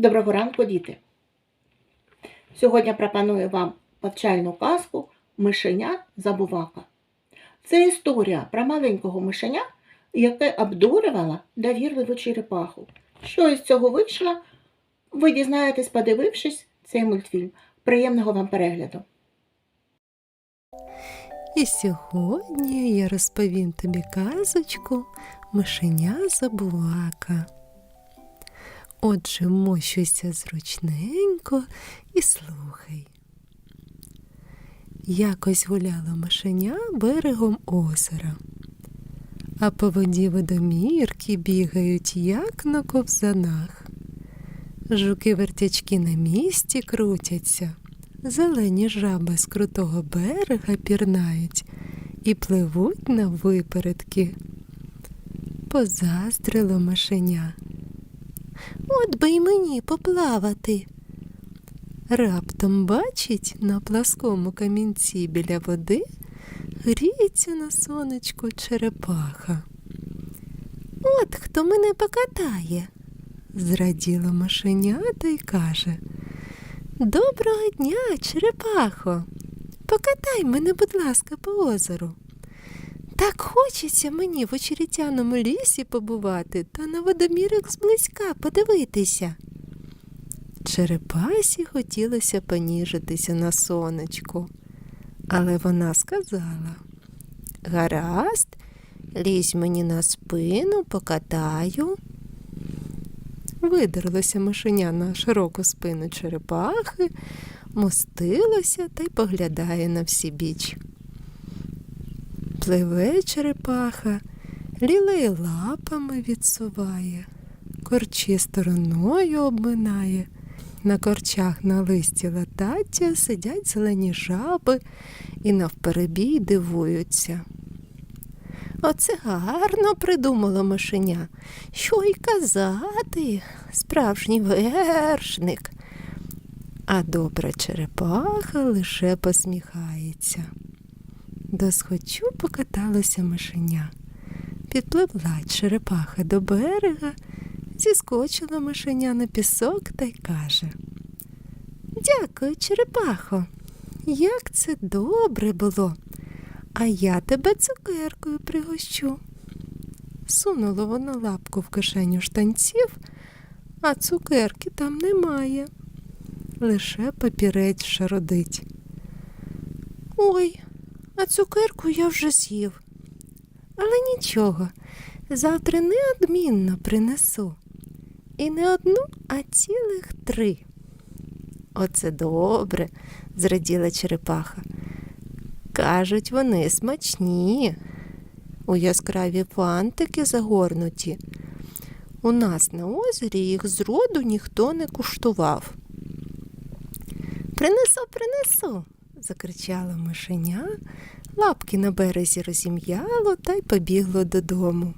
Доброго ранку, діти! Сьогодні пропоную вам повчальну казку Мишеня Забувака. Це історія про маленького мишеня, яке обдурювало довірливу черепаху. Що із цього вийшло, ви дізнаєтесь, подивившись цей мультфільм. Приємного вам перегляду! І сьогодні я розповім тобі казочку Мишеня Забувака. Отже, мощуйся зручненько і слухай. Якось гуляло мишеня берегом озера, а по воді водомірки бігають, як на ковзанах. Жуки-вертячки на місці крутяться, зелені жаби з крутого берега пірнають і пливуть на випередки. Позаздрило мишеня. От би й мені поплавати. Раптом бачить на пласкому камінці біля води гріється на сонечку черепаха. От хто мене покатає, зраділо мишенята й каже. Доброго дня, черепахо. Покатай мене, будь ласка, по озеру. Так хочеться мені в очеретяному лісі побувати та на водомірок зблизька подивитися. Черепасі хотілося поніжитися на сонечку, але вона сказала Гаразд, лізь мені на спину, покатаю. Видерлося мишеня на широку спину черепахи, мостилося та й поглядає на всі біч. Пливе черепаха, лілеє лапами відсуває, корчі стороною обминає. На корчах на листі латаття сидять зелені жаби і навперебій дивуються. Оце гарно придумало мишеня. Що й казати, справжній вершник. А добра черепаха лише посміхається. Досхочу покаталося мишеня. Підпливла черепаха до берега, зіскочила мишеня на пісок та й каже Дякую, черепахо. Як це добре було. А я тебе цукеркою пригощу. Сунуло воно лапку в кишеню штанців, а цукерки там немає. Лише папірець шародить. Ой, а цукерку я вже з'їв. Але нічого, завтра неодмінно принесу. І не одну, а цілих три. Оце добре, зраділа черепаха. Кажуть, вони смачні, у яскраві фантики загорнуті. У нас на озері їх зроду ніхто не куштував. Принесу, принесу, закричала мишеня, лапки на березі розім'яло та й побігло додому.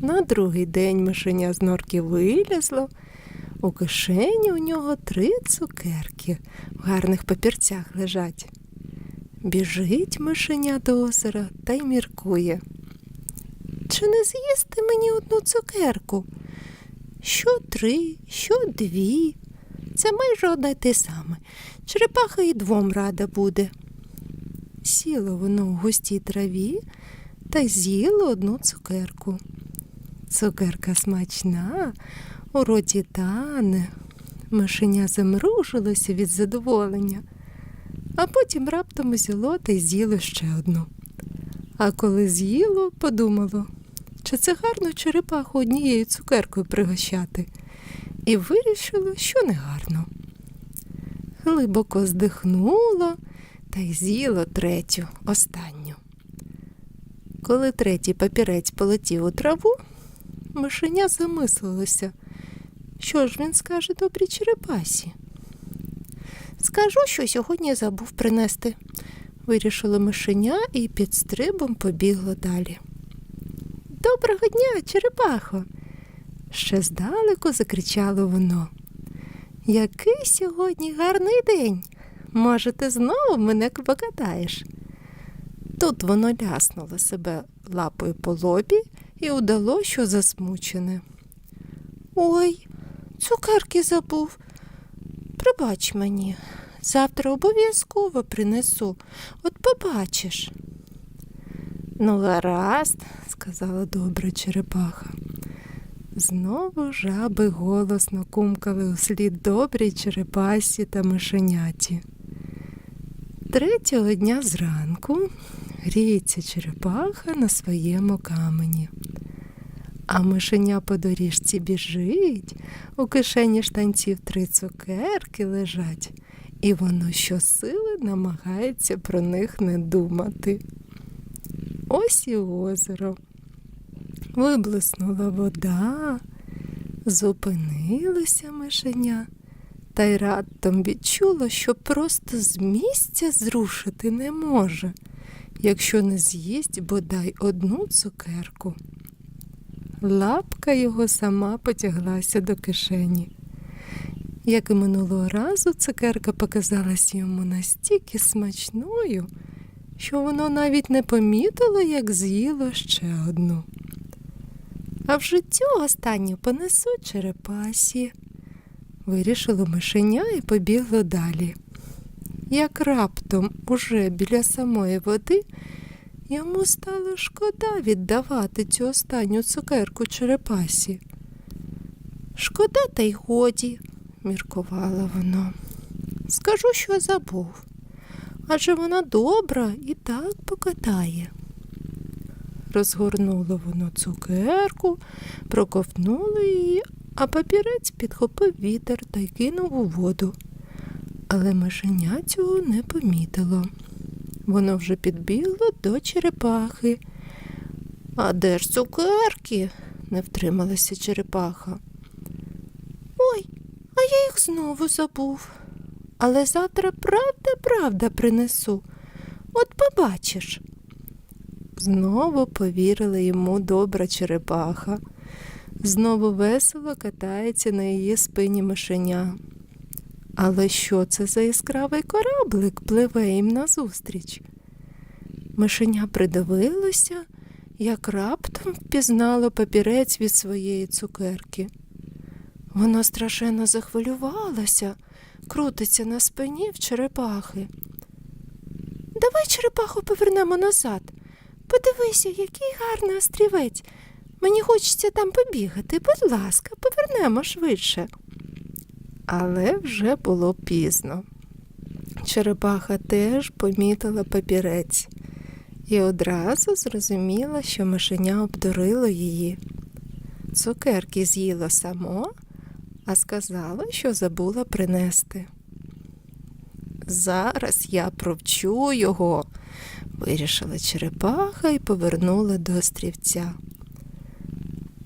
На другий день мишеня з норки вилізло. У кишені у нього три цукерки в гарних папірцях лежать. Біжить мишеня до озера та й міркує. Чи не з'їсти мені одну цукерку? Що три, що дві. Це майже одне те саме. Черепаха і двом рада буде. Сіло воно в густій траві та з'їло одну цукерку. Цукерка смачна, у роті тане. Мишеня замружилося від задоволення а потім раптом узяло та й з'їло ще одну. А коли з'їло, подумало, чи це гарно черепаху однією цукеркою пригощати, і вирішило, що не гарно. Глибоко здихнуло та й з'їло третю, останню. Коли третій папірець полетів у траву, мишеня замислилося, що ж він скаже добрій черепасі. Скажу, що сьогодні забув принести, вирішило мишеня і під стрибом побігло далі. Доброго дня, черепахо. Ще здалеку закричало воно. Який сьогодні гарний день. Може, ти знову мене покатаєш? Тут воно ляснуло себе лапою по лобі і удало, що засмучене. Ой, цукерки забув. Пробач мені, завтра обов'язково принесу, от побачиш. Ну, гаразд, сказала добра черепаха. Знову жаби голосно кумкали услід добрій черепасі та мишеняті. Третього дня зранку гріється черепаха на своєму камені. А мишеня по доріжці біжить, у кишені штанців три цукерки лежать, і воно щосили намагається про них не думати. Ось і озеро. Виблиснула вода, зупинилося мишеня, та й раптом відчула, що просто з місця зрушити не може, якщо не з'їсть бодай одну цукерку. Лапка його сама потяглася до кишені. Як і минулого разу, цукерка показалась йому настільки смачною, що воно навіть не помітило, як з'їло ще одну. А в життю останню понесу черепасі. Вирішило мишеня і побігло далі. Як раптом уже біля самої води йому стало шкода віддавати цю останню цукерку черепасі. Шкода, та й годі, міркувало воно. Скажу, що забув. Адже вона добра і так покатає. Розгорнуло воно цукерку, проковтнуло її, а папірець підхопив вітер та й кинув у воду. Але мишеня цього не помітило. Воно вже підбігло до черепахи. А де ж цукерки? не втрималася черепаха. Ой, а я їх знову забув. Але завтра правда, правда принесу. От побачиш. Знову повірила йому добра черепаха. Знову весело катається на її спині мишеня. Але що це за яскравий кораблик пливе їм назустріч? Мишеня придивилося, як раптом впізнало папірець від своєї цукерки. Воно страшенно захвилювалося, крутиться на спині в черепахи. Давай черепаху повернемо назад. Подивися, який гарний острівець. Мені хочеться там побігати. Будь ласка, повернемо швидше. Але вже було пізно. Черепаха теж помітила папірець і одразу зрозуміла, що мишеня обдурило її. Цукерки з'їла само, а сказала, що забула принести. Зараз я провчу його, вирішила черепаха і повернула до острівця.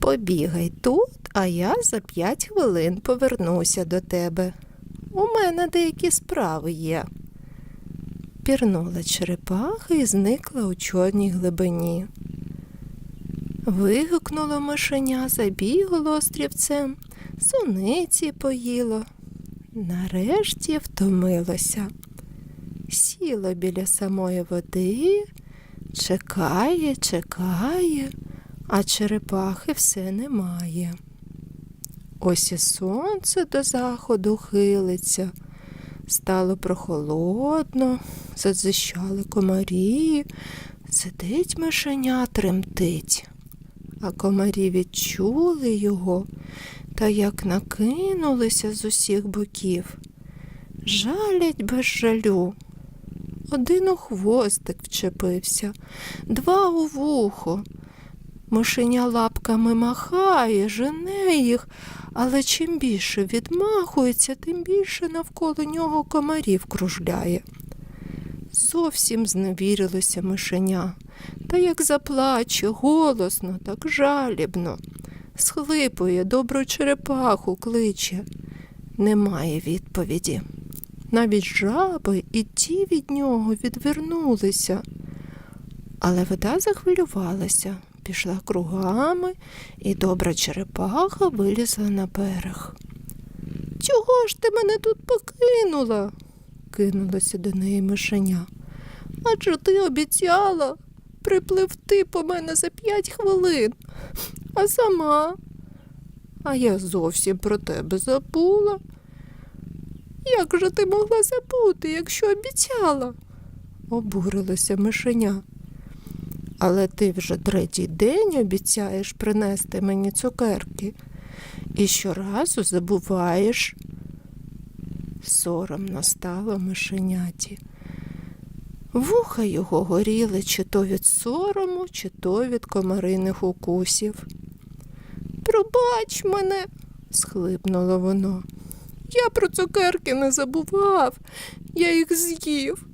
Побігай тут, а я за п'ять хвилин повернуся до тебе. У мене деякі справи є. Пірнула черепаха і зникла у чорній глибині. Вигукнуло мишеня, забігло острівцем, суниці поїло. Нарешті втомилося. Сіло біля самої води, чекає, чекає, а черепахи все немає. Ось і сонце до заходу хилиться. Стало прохолодно, задзищали комарі, сидить мишеня тремтить. А комарі відчули його та як накинулися з усіх боків. Жалять без жалю. Один у хвостик вчепився, два у вухо. Мишеня лапками махає, жене їх, але чим більше відмахується, тим більше навколо нього комарів кружляє. Зовсім зневірилося мишеня, та як заплаче голосно, так жалібно, схлипує добру черепаху, кличе. Немає відповіді. Навіть жаби і ті від нього відвернулися. Але вода захвилювалася, пішла кругами, і добра черепаха вилізла на берег. Чого ж ти мене тут покинула? кинулося до неї мишеня. Адже ти обіцяла припливти по мене за п'ять хвилин, а сама. А я зовсім про тебе забула. Як же ти могла забути, якщо обіцяла? обурилося мишеня. Але ти вже третій день обіцяєш принести мені цукерки і щоразу забуваєш. Соромно стало мишеняті. Вуха його горіли чи то від сорому, чи то від комариних укусів. Пробач мене, схлипнуло воно. Я про цукерки не забував, я їх з'їв.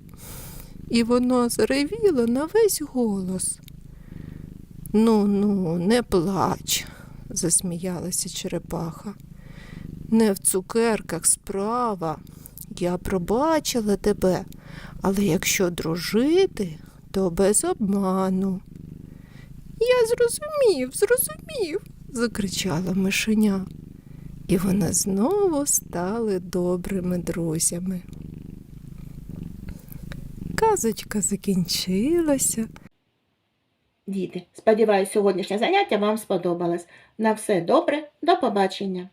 І воно заревіло на весь голос. Ну, ну, не плач, засміялася черепаха. Не в цукерках справа. Я пробачила тебе, але якщо дружити, то без обману. Я зрозумів, зрозумів, закричала мишеня. І вони знову стали добрими друзями. Казочка закінчилася. Діти, сподіваюся, сьогоднішнє заняття вам сподобалось. На все добре, до побачення!